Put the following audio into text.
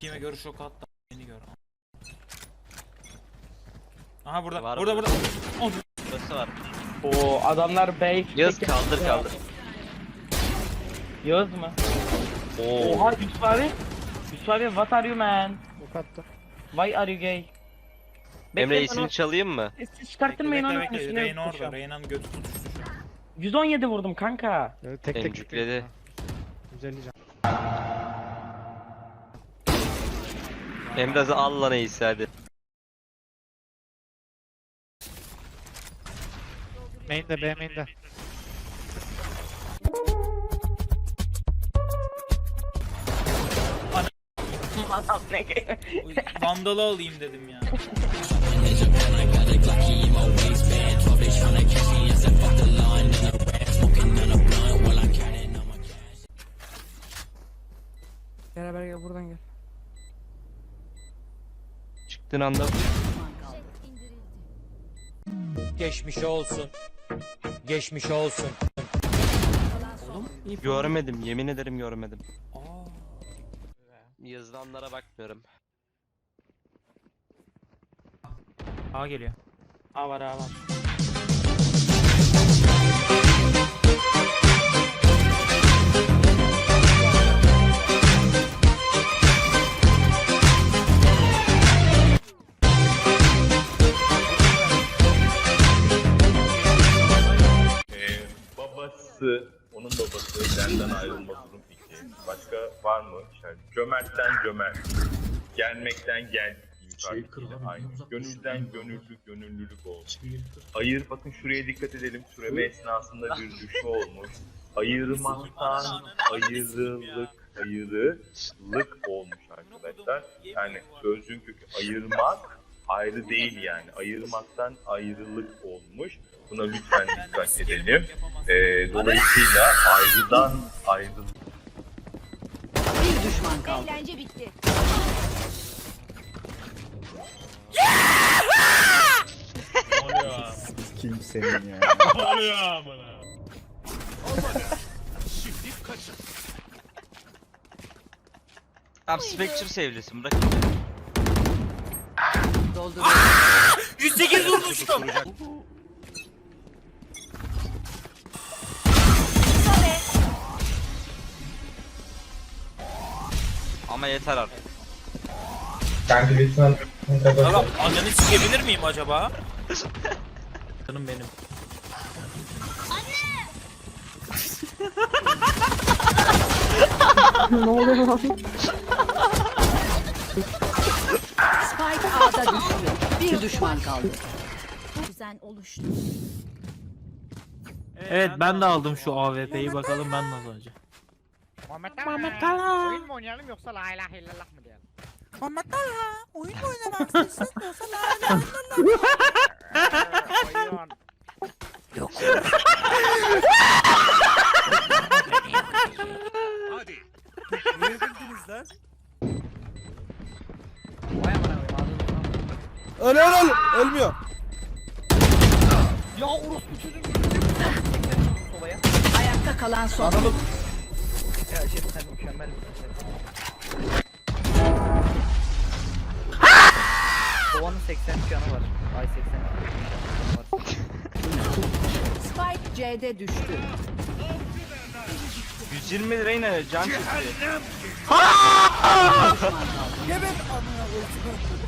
Kime görüş yok hatta beni gör. Aha burada. Var burada mı? burada. Oh, Burası var. Oo adamlar bey. Yağız kaldır kaldır. Yağız mı? Oo. Oha Yusuf abi. Yusuf abi what are you man? Ok attı. Why are you gay? Emre bana- çalayım mı? Siz çıkarttırmayın bekle onu. Reyna orada. Reyna'nın götü tutuştu şu an. 117 vurdum kanka. Evet, tek tek Emcikledi. 150 can. Emre'zi al lan iyisi hadi. Main'de B main'de. Adam ne Vandalı alayım dedim ya. Beraber gel buradan gel. Çıktığın anda Geçmiş olsun. Geçmiş olsun. görmedim. Yemin ederim görmedim. Aa. Yazılanlara bakmıyorum. A geliyor. A var A var. Babası, onun babası benden ayrılma durum 2. Başka var mı? İşte cömertten cömert. Gelmekten gel. yukarıdakiyle aynı. Gönülden gönüllü gönüllülük olmuş. Ayır bakın şuraya dikkat edelim. Süreme esnasında bir düşme olmuş. Ayırmaktan ayrılık, ayrılık olmuş arkadaşlar. Yani sözcüğün kökü ayırmak ayrı değil yani. Ayırmaktan ayrılık olmuş. Buna lütfen dikkat edelim. Ee, dolayısıyla ayrıdan ayrılık Bir düşman kaldı. Eğlence bitti. Kimsenin ya. Tamam Spectre sevgilisin bırak. Dolduruyor. 108 vurmuştum. Ama yeter artık. Tamam ananı sikebilir miyim acaba? Canım benim. ne oluyor lan? A'da düştü. Bir düşman kaldı. Düzen oluştu. Evet ben de aldım şu AWP'yi bakalım ben nasıl olacak. Muhammed Muhammed Talha. Oyun mu oynayalım yoksa la ilahe illallah mı diyelim? Muhammed Talha oyun mu oynamak istiyorsun yoksa la Ee, oyun. Vay Öl öl öl. Ölmüyor. Ya orospu çocuğum. Sobaya. Ayakta kalan son. Ya Şef sen mükemmel şey. Kovanın 80 canı var. Ay 80 var. Spike C'de düştü. 120 lirayla can çıktı. Geber amına koyayım.